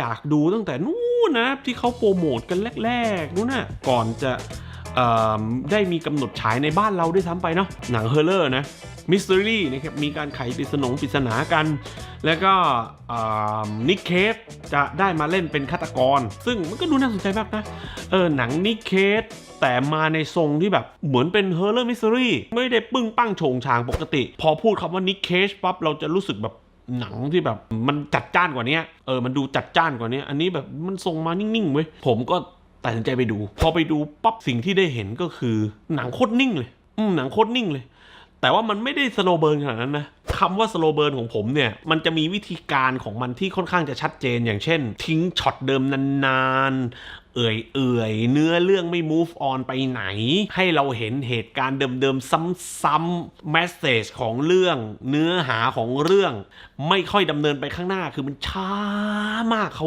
อยากดูตั้งแต่นู้นนะที่เขาโปรโมทกันแรกๆนู้นน่ะก่อนจะได้มีกำหนดฉายในบ้านเราด้วยซ้ำไปเนาะหนังเฮอร์เลอร์นะมิส t ต r รี่นะครับมีการไขปริศนงปริศนากัน แล้วก็นิกเคสจะได้มาเล่นเป็นฆาตกร ซึ่งมันก็ดูน่าสนใจมากนะเออหนังนิกเคสแต่มาในทรงที่แบบเหมือนเป็นเฮอร์เลอร์มิส t ต r รี่ไม่ได้ปึ้งปั้งโฉงฉางปกติ พอพูดคำว่านิกเคสปั๊บเราจะรู้สึกแบบ หนังที่แบบมันจัดจ้านกว่านี้เออมันดูจัดจ้านกว่านี้ อันนี้แบบมันทรงมานิ่งๆเว้ยผมก็ตัดสินใจไปดู พอไปดูปั๊บสิ่งที่ได้เห็นก็คือ หนังโคตรนิ่งเลย อืมหนังโคตรนิ่งเลย แต่ว่ามันไม่ได้สโลเบิร์นขนาดนั้นนะ คำว่าสโลเบิร์นของผมเนี่ย มันจะมีวิธีการของมันที่ค่อนข้างจะชัดเจน อย่างเช่น ทิ้งช็อตเดิมนานๆเอื่อยเอื่อยๆเนื้อเรื่องไม่ move on ไปไหน ให้เราเห็นเหตุการณ์เดิมๆ ซ้ำๆ message ของเรื่อง เนื้อหาของเรื่อง ไม่ค่อยดำเนินไปข้างหน้าคือมันช้ามากเขา